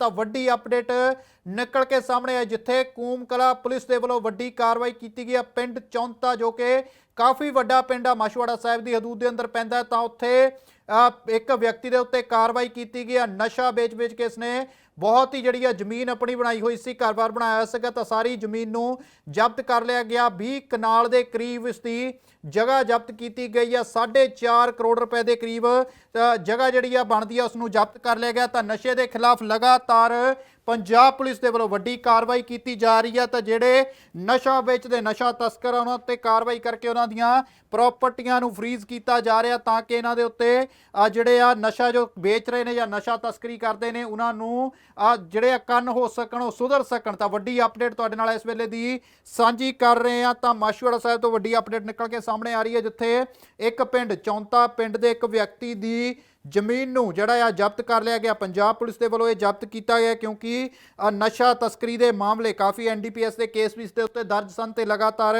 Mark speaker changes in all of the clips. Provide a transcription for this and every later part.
Speaker 1: ਤਾਂ ਵੱਡੀ ਅਪਡੇਟ ਨਿਕਲ ਕੇ ਸਾਹਮਣੇ ਆਈ ਜਿੱਥੇ ਕੂਮਕਲਾ ਪੁਲਿਸ ਦੇ ਵੱਲੋਂ ਵੱਡੀ ਕਾਰਵਾਈ ਕੀਤੀ ਗਈ ਹੈ ਪਿੰਡ ਚੌਂਤਾ ਜੋ ਕਿ ਕਾਫੀ ਵੱਡਾ ਪਿੰਡ ਆ ਮਾਸ਼ਵਾੜਾ ਸਾਹਿਬ ਦੀ ਹਦੂਦ ਦੇ ਅੰਦਰ ਪੈਂਦਾ ਤਾਂ ਉੱਥੇ ਅ, ਇੱਕ ਵਿਅਕਤੀ ਦੇ ਉੱਤੇ ਕਾਰਵਾਈ ਕੀਤੀ ਗਈ ਆ। ਨਸ਼ਾ ਵੇਚ-ਵੇਚ ਕੇ ਇਸਨੇ ਬਹੁਤ ਹੀ ਜਿਹੜੀ ਆ ਜ਼ਮੀਨ ਆਪਣੀ ਬਣਾਈ ਹੋਈ ਸੀ, ਘਰ-ਬਾਰ ਬਣਾਇਆ ਹੋਇਆ ਸੀਗਾ ਤਾਂ ਸਾਰੀ ਜ਼ਮੀਨ ਨੂੰ ਜ਼ਬਤ ਕਰ ਲਿਆ ਗਿਆ। 20 ਕਨਾਲ ਦੇ ਕਰੀਬ ਇਸ ਦੀ ਜਗ੍ਹਾ ਜ਼ਬਤ ਕੀਤੀ ਗਈ ਆ 4.5 ਕਰੋੜ ਰੁਪਏ ਦੇ ਕਰੀਬ ਜਗ੍ਹਾ ਜਿਹੜੀ ਆ ਬਣਦੀ ਆ ਉਸ ਨੂੰ ਜ਼ਬਤ ਕਰ ਲਿਆ ਗਿਆ। ਤਾਂ ਨਸ਼ੇ ਦੇ ਖਿਲਾਫ ਲਗਾਤਾਰ ਪੰਜਾਬ ਪੁਲਿਸ ਦੇ ਵੱਲੋਂ ਵੱਡੀ ਕਾਰਵਾਈ ਕੀਤੀ ਜਾ ਰਹੀ ਹੈ ਤਾਂ ਜਿਹੜੇ ਨਸ਼ਾ ਵੇਚਦੇ, ਨਸ਼ਾ ਤਸਕਰ ਉਹਨਾਂ ਉੱਤੇ ਕਾਰਵਾਈ ਕਰਕੇ ਉਹਨਾਂ ਦੀਆਂ ਪ੍ਰਾਪਰਟੀਆਂ ਨੂੰ ਫ੍ਰੀਜ਼ ਕੀਤਾ ਜਾ ਰਿਹਾ ਤਾਂ ਕਿ ਇਹਨਾਂ ਦੇ ਉੱਤੇ ਜਿਹੜੇ ਆ ਨਸ਼ਾ ਜੋ ਵੇਚ ਰਹੇ ਨੇ ਜਾਂ ਨਸ਼ਾ ਤਸਕਰੀ ਕਰਦੇ ਨੇ, ਉਹਨਾਂ ਨੂੰ ਜਿਹੜੇ ਆ ਕੰਨ ਹੋ ਸਕਣ, ਉਹ ਸੁਧਰ ਸਕਣ। ਤਾਂ ਵੱਡੀ ਅਪਡੇਟ ਤੁਹਾਡੇ ਨਾਲ ਇਸ ਵੇਲੇ ਦੀ ਸਾਂਝੀ ਕਰ ਰਹੇ ਆ ਤਾਂ ਮਾਸ਼ੂਵਾੜਾ ਸਾਹਿਬ ਤੋਂ ਵੱਡੀ ਅਪਡੇਟ ਨਿਕਲ ਕੇ ਸਾਹਮਣੇ ਆ ਰਹੀ ਹੈ, ਜਿੱਥੇ ਇੱਕ ਪਿੰਡ, ਚੌਂਤਾ ਪਿੰਡ ਦੇ ਇੱਕ ਵਿਅਕਤੀ ਦੀ ਜ਼ਮੀਨ ਨੂੰ, ਜਿਹੜਾ ਆ ਜ਼ਬਤ ਕਰ ਲਿਆ ਗਿਆ, ਪੰਜਾਬ ਪੁਲਿਸ ਦੇ ਵੱਲੋਂ ਇਹ ਜ਼ਬਤ ਕੀਤਾ ਗਿਆ ਕਿਉਂਕਿ ਨਸ਼ਾ ਤਸਕਰੀ ਦੇ ਮਾਮਲੇ, ਕਾਫੀ ਐਨਡੀਪੀਐਸ ਦੇ ਕੇਸ ਵੀ ਇਸ ਦੇ ਉੱਤੇ ਦਰਜ ਸਨ ਤੇ ਲਗਾਤਾਰ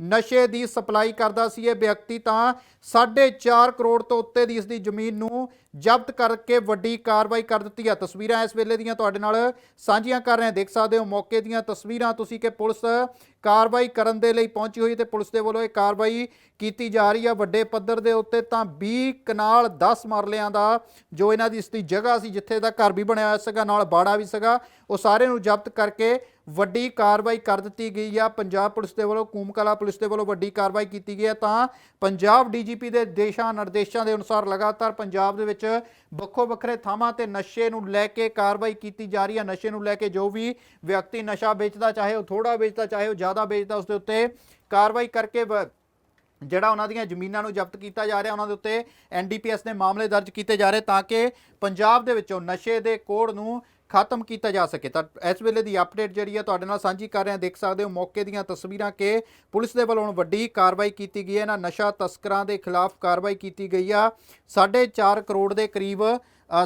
Speaker 1: ਨਸ਼ੇ ਦੀ ਸਪਲਾਈ ਕਰਦਾ ਸੀ ਇਹ ਵਿਅਕਤੀ ਤਾਂ 4.5 ਕਰੋੜ ਤੋਂ ਉੱਤੇ ਦੀ ਇਸ ਦੀ ਜ਼ਮੀਨ ਨੂੰ ਜ਼ਬਤ ਕਰਕੇ ਵੱਡੀ ਕਾਰਵਾਈ ਕਰ ਦਿੱਤੀ ਹੈ ਤਸਵੀਰਾਂ ਇਸ ਵੇਲੇ ਦੀਆਂ ਤੁਹਾਡੇ ਨਾਲ ਸਾਂਝੀਆਂ ਕਰ ਰਹੇ ਹਾਂ। ਦੇਖ ਸਕਦੇ ਹੋ ਮੌਕੇ ਦੀਆਂ ਤਸਵੀਰਾਂ। ਤੁਸੀਂ ਕਿ ਪੁਲਿਸ ਕਾਰਵਾਈ ਕਰਨ ਦੇ ਲਈ ਪਹੁੰਚੀ ਹੋਈ ਤੇ ਪੁਲਿਸ ਦੇ ਵੱਲੋਂ ਇਹ ਕਾਰਵਾਈ ਕੀਤੀ ਜਾ ਰਹੀ ਹੈ ਵੱਡੇ ਪੱਧਰ ਦੇ ਉੱਤੇ ਤਾਂ 20 ਕਨਾਲ 10 ਮਰਲਿਆਂ ਦਾ ਜੋ ਇਹਨਾਂ ਦੀ ਇਸ ਦੀ ਜਗ੍ਹਾ ਸੀ, ਜਿੱਥੇ ਦਾ ਘਰ ਵੀ ਬਣਿਆ ਹੋਇਆ ਸੀਗਾ, ਨਾਲ ਬਾੜਾ ਵੀ ਸੀਗਾ। ਉਹ ਸਾਰੇ ਨੂੰ ਜ਼ਬਤ ਕਰਕੇ ਵੱਡੀ ਕਾਰਵਾਈ ਕਰ ਦਿੱਤੀ ਗਈ ਆ। ਪੰਜਾਬ ਪੁਲਿਸ ਦੇ ਵੱਲੋਂ, ਕੂਮਕਲਾ ਪੁਲਿਸ ਦੇ ਵੱਲੋਂ ਵੱਡੀ ਕਾਰਵਾਈ ਕੀਤੀ ਗਈ ਹੈ ਤਾਂ ਪੰਜਾਬ ਡੀਜੀਪੀ ਦੇ ਦੇਸ਼ਾਂ ਨਿਰਦੇਸ਼ਾਂ ਦੇ ਅਨੁਸਾਰ ਲਗਾਤਾਰ ਪੰਜਾਬ ਦੇ ਵਿੱਚ ਵੱਖੋ ਵੱਖਰੇ ਥਾਵਾਂ ਤੇ ਨਸ਼ੇ ਨੂੰ ਲੈ ਕੇ ਕਾਰਵਾਈ ਕੀਤੀ ਜਾ ਰਹੀ ਹੈ ਨਸ਼ੇ ਨੂੰ ਲੈ ਕੇ ਜੋ ਵੀ ਵਿਅਕਤੀ ਨਸ਼ਾ ਵੇਚਦਾ, ਚਾਹੇ ਉਹ ਥੋੜਾ ਵੇਚਦਾ, ਚਾਹੇ ਉਹ ਜ਼ਿਆਦਾ ਵੇਚਦਾ, ਉਸ ਦੇ ਉੱਤੇ ਕਾਰਵਾਈ ਕਰਕੇ ਵ- ਜਿਹੜਾ ਉਹਨਾਂ ਦੀਆਂ ਜ਼ਮੀਨਾਂ ਨੂੰ ਜ਼ਬਤ ਕੀਤਾ ਜਾ ਰਿਹਾ, ਉਹਨਾਂ ਦੇ ਉੱਤੇ ਐਨਡੀਪੀਐਸ ਦੇ ਮਾਮਲੇ ਦਰਜ ਕੀਤੇ ਜਾ ਰਹੇ ਤਾਂ ਕਿ ਪੰਜਾਬ ਦੇ ਵਿੱਚੋਂ ਨਸ਼ੇ ਦੇ ਕੋੜ ਨੂੰ ਖਤਮ ਕੀਤਾ ਜਾ ਸਕੇ। ਤਾਂ ਇਸ ਵੇਲੇ ਦੀ ਅਪਡੇਟ ਜਿਹੜੀ ਹੈ ਤੁਹਾਡੇ ਨਾਲ ਸਾਂਝੀ ਕਰ ਰਹੇ ਹਾਂ। ਦੇਖ ਸਕਦੇ ਹੋ, ਮੌਕੇ ਦੀਆਂ ਤਸਵੀਰਾਂ ਕਿ ਪੁਲਿਸ ਦੇ ਵੱਲੋਂ ਹੁਣ ਵੱਡੀ ਕਾਰਵਾਈ ਕੀਤੀ ਗਈ ਹੈ। ਇਹਨਾਂ ਨਸ਼ਾ ਤਸਕਰਾਂ ਦੇ ਖਿਲਾਫ ਕਾਰਵਾਈ ਕੀਤੀ ਗਈ ਆ। 4.5 ਕਰੋੜ ਦੇ ਕਰੀਬ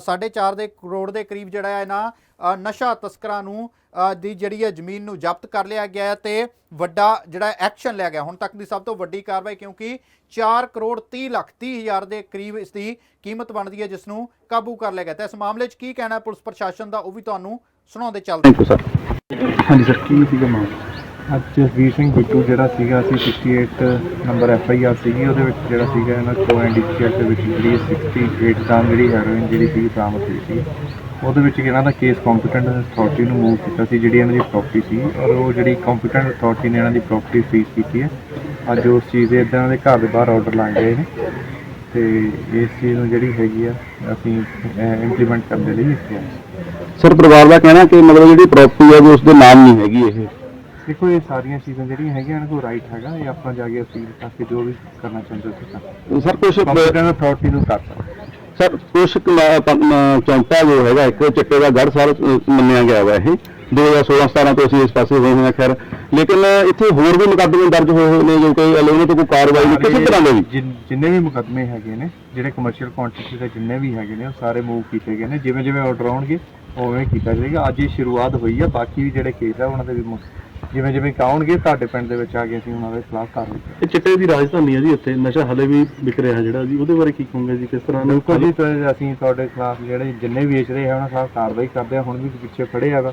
Speaker 1: 4.5 ਦੇ ਕਰੋੜ ਦੇ ਕਰੀਬ ਜਿਹੜਾ ਹੈ ਨਾ ਨਸ਼ਾ ਤਸਕਰਾਂ ਨੂੰ ਦੀ ਜਿਹੜੀ ਹੈ ਜ਼ਮੀਨ ਨੂੰ ਜ਼ਬਤ ਕਰ ਲਿਆ ਗਿਆ ਹੈ ਤੇ ਵੱਡਾ ਜਿਹੜਾ ਐਕਸ਼ਨ ਲਿਆ ਗਿਆ। ਹੁਣ ਤੱਕ ਦੀ ਸਭ ਤੋਂ ਵੱਡੀ ਕਾਰਵਾਈ ਕਿਉਂਕਿ 4 ਕਰੋੜ 30 ਲੱਖ 30 ਹਜ਼ਾਰ ਦੇ ਕਰੀਬ ਇਸ ਦੀ ਕੀਮਤ ਬਣਦੀ ਹੈ ਜਿਸ ਨੂੰ ਕਾਬੂ ਕਰ ਲਿਆ ਗਿਆ। ਤਾਂ ਇਸ ਮਾਮਲੇ 'ਚ ਕੀ ਕਹਿਣਾ ਹੈ ਪੁਲਿਸ ਪ੍ਰਸ਼ਾਸਨ ਦਾ ਉਹ ਵੀ ਤੁਹਾਨੂੰ ਸੁਣਾਉਂਦੇ ਚੱਲਦੇ
Speaker 2: ਥੈਂਕ ਯੂ ਸਰ ਹਾਂਜੀ ਸਰ ਕੀ ਸੀਗਾ ਮਾਮਲਾ?
Speaker 3: ਅੱਜ ਜਸਵੀਰ ਸਿੰਘ ਬਿੱਟੂ ਜਿਹੜਾ ਸੀਗਾ, ਅਸੀਂ 68 ਨੰਬਰ ਐਫ ਆਈ ਆਰ ਸੀਗੀ, ਉਹਦੇ ਵਿੱਚ ਜਿਹੜਾ ਸੀਗਾ ਇਹਨਾਂ ਕੋਲ ਐਨਡੀਪੀਐਸ ਦੇ ਵਿੱਚ ਜਿਹੜੀ 68 ਗ੍ਰਾਮ ਜਿਹੜੀ ਹੈਰੋਇਨ ਜਿਹੜੀ ਸੀ ਬਰਾਮਦ ਹੋਈ ਸੀ। ਉਹਦੇ ਵਿੱਚ ਇਹਨਾਂ ਦਾ ਕੇਸ ਕੰਪੀਟੈਂਟ ਅਥਾਰਟੀ ਨੂੰ ਮੂਵ ਕੀਤਾ ਸੀ, ਜਿਹੜੀ ਇਹਨਾਂ ਦੀ ਪ੍ਰਾਪਰਟੀ ਸੀ ਔਰ ਉਹ ਜਿਹੜੀ ਕੰਪੀਟੈਂਟ ਅਥਾਰਟੀ ਨੇ ਇਹਨਾਂ ਦੀ ਪ੍ਰਾਪਰਟੀ ਫ੍ਰੀਜ਼ ਕੀਤੀ ਹੈ। ਅੱਜ ਉਸ ਚੀਜ਼ ਦੇ ਇਦਾਂ ਦੇ ਘਰ ਦੇ ਬਾਹਰ ਆਰਡਰ ਲਾਏ ਗਏ ਨੇ ਤੇ ਇਸ ਚੀਜ਼ ਨੂੰ ਜਿਹੜੀ ਹੈਗੀ ਆ, ਅਸੀਂ ਇੰਪਲੀਮੈਂਟ ਕਰਨ ਦੇ ਲਈ ਇੱਥੇ ਆਏ
Speaker 2: ਸਰ, ਪਰਿਵਾਰ ਦਾ ਕਹਿਣਾ ਕਿ ਮਤਲਬ ਜਿਹੜੀ ਪ੍ਰਾਪਰਟੀ ਹੈ ਉਹ ਉਸਦੇ ਨਾਮ ਨਹੀਂ ਹੈਗੀ ਇਹ।
Speaker 3: ਦੇਖੋ ਇਹ ਸਾਰੀਆਂ ਚੀਜ਼ਾਂ ਜਿਹੜੀਆਂ ਹੈਗੀਆਂ ਇਹਨਾਂ ਕੋਲ ਰਾਈਟ ਹੈਗਾ। ਇਹ ਆਪਣਾ ਜਾ ਕੇ ਅਪੀਲ ਕਰਕੇ ਜੋ ਵੀ ਕਰਨਾ ਚਾਹੁੰਦੇ ਹੋ ਕਰ
Speaker 2: ਸਰ ਕੁਝ
Speaker 3: ਕੰਪੀਟੈਂਟ ਅਥਾਰਟੀ ਨੂੰ ਕਰ ਸਕਦੇ।
Speaker 2: ਸਰ ਕੁਝ ਚੌਂਤਾ ਜੋ ਹੈਗਾ ਇੱਕ ਚਿੱਟੇ ਦਾ ਗੜ ਸਾਰ ਮੰਨਿਆ ਗਿਆ ਵਾ ਇਹ। 2016 17 ਤੋਂ ਅਸੀਂ ਇਸ ਪਾਸੇ ਹੋਏ ਹਾਂ ਖੈਰ। ਲੇਕਿਨ ਇੱਥੇ ਹੋਰ ਵੀ ਮੁਕੱਦਮੇ ਦਰਜ ਹੋਏ ਹੋਏ ਨੇ ਜੋ ਕਿ ਉਹਨਾਂ ਤੋਂ ਕੋਈ ਕਾਰਵਾਈ ਨਹੀਂ ਕਿਸੇ ਤਰ੍ਹਾਂ ਦੇ
Speaker 3: ਜਿਨ- ਵੀ ਮੁਕੱਦਮੇ ਹੈਗੇ ਨੇ ਜਿਹੜੇ ਕਮਰਸ਼ੀਅਲ ਕੁਆਂਟੀਟੀ ਦੇ ਜਿੰਨੇ ਵੀ ਹੈਗੇ ਨੇ ਉਹ ਸਾਰੇ ਮੂਵ ਕੀਤੇ ਗਏ ਨੇ। ਜਿਵੇਂ ਜਿਵੇਂ ਆਰਡਰ ਆਉਣਗੇ ਉਵੇਂ ਕੀਤਾ ਜਾਏਗਾ। ਅੱਜ ਹੀ ਸ਼ੁਰੂਆਤ ਹੋਈ ਆ ਬਾਕੀ ਵੀ ਜਿਹੜੇ ਕੇਸ ਆ ਉਹਨਾਂ ਦੇ ਵੀ ਜਿਵੇਂ ਜਿਵੇਂ ਆਉਣਗੇ ਤੁਹਾਡੇ ਪਿੰਡ ਦੇ ਵਿੱਚ ਆ ਕੇ ਅਸੀਂ ਉਹਨਾਂ ਦੇ ਖਿਲਾਫ ਕਾਰਵਾਈ ਕਰਾਂਗੇ
Speaker 4: ਇਹ ਚਿੱਟੇ ਦੀ ਰਾਜਧਾਨੀ ਹੈ ਜੀ ਇੱਥੇ। ਨਸ਼ਾ ਹਲੇ ਵੀ ਵਿਕ ਰਿਹਾ ਜਿਹੜਾ ਜੀ। ਉਹਦੇ ਬਾਰੇ ਕੀ ਕਹੋਗੇ ਜੀ ਕਿਸ ਤਰ੍ਹਾਂ
Speaker 3: ਬਿਲਕੁਲ ਜੀ ਤੇ ਅਸੀਂ ਤੁਹਾਡੇ ਖਿਲਾਫ ਜਿਹੜੇ ਜਿੰਨੇ ਵੇਚ ਰਹੇ ਆ ਉਹਨਾਂ ਖਿਲਾਫ ਕਾਰਵਾਈ ਕਰਦੇ ਆ ਹੁਣ ਵੀ ਪਿੱਛੇ ਖੜੇ ਹੈਗਾ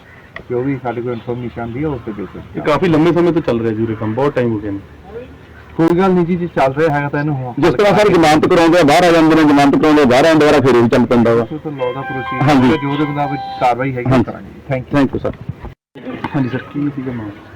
Speaker 3: ਜੋ ਵੀ ਸਾਡੇ ਕੋਲ ਇਨਫੋਰਮੇਸ਼ਨ ਆਉਂਦੀ ਆ ਉਸ ਤੇ ਬੇਸਿਸ
Speaker 4: ਇਹ ਕਾਫੀ ਲੰਮੇ ਸਮੇਂ ਤੋਂ ਚੱਲ ਰਿਹਾ ਜੀ ਉਰੇ ਕੰਮ ਬਹੁਤ ਟਾਈਮ ਹੋ ਗਿਆ ਨੇ
Speaker 3: ਕੋਈ ਗੱਲ ਨਹੀਂ ਜੀ ਜੇ ਚੱਲ ਰਿਹਾ ਹੈਗਾ ਤਾਂ ਇਹਨੂੰ
Speaker 2: ਜਿਸ ਤਰ੍ਹਾਂ ਸਰ ਜ਼ਮਾਨਤ ਕਰਾਉਂਦੇ ਆ ਬਾਹਰ ਆ ਜਾਂਦੇ ਨੇ ਜ਼ਮਾਨਤ ਕਰਾਉਂਦੇ ਬਾਹਰ ਆਉਂਦੇ ਦੁਬਾਰਾ ਫਿਰ ਉਹ ਚੱਲ ਪੈਂਦਾ ਵਾ।
Speaker 3: ਤੋਂ ਲਾਅ ਦਾ ਪ੍ਰੋਸੀਜਰ। ਜੋ ਉਹਦੇ ਮੁਤਾਬਕ ਕਾਰਵਾਈ ਹੈਗੀ ਉਹ
Speaker 2: ਹਾਂਜੀ।
Speaker 3: ਕਰਾਂਗੇ। Thank you
Speaker 2: thank you sir
Speaker 4: ਹਾਂਜੀ ਸਰ ਕੀ ਸੀਗਾ ਮਾਮਲਾ?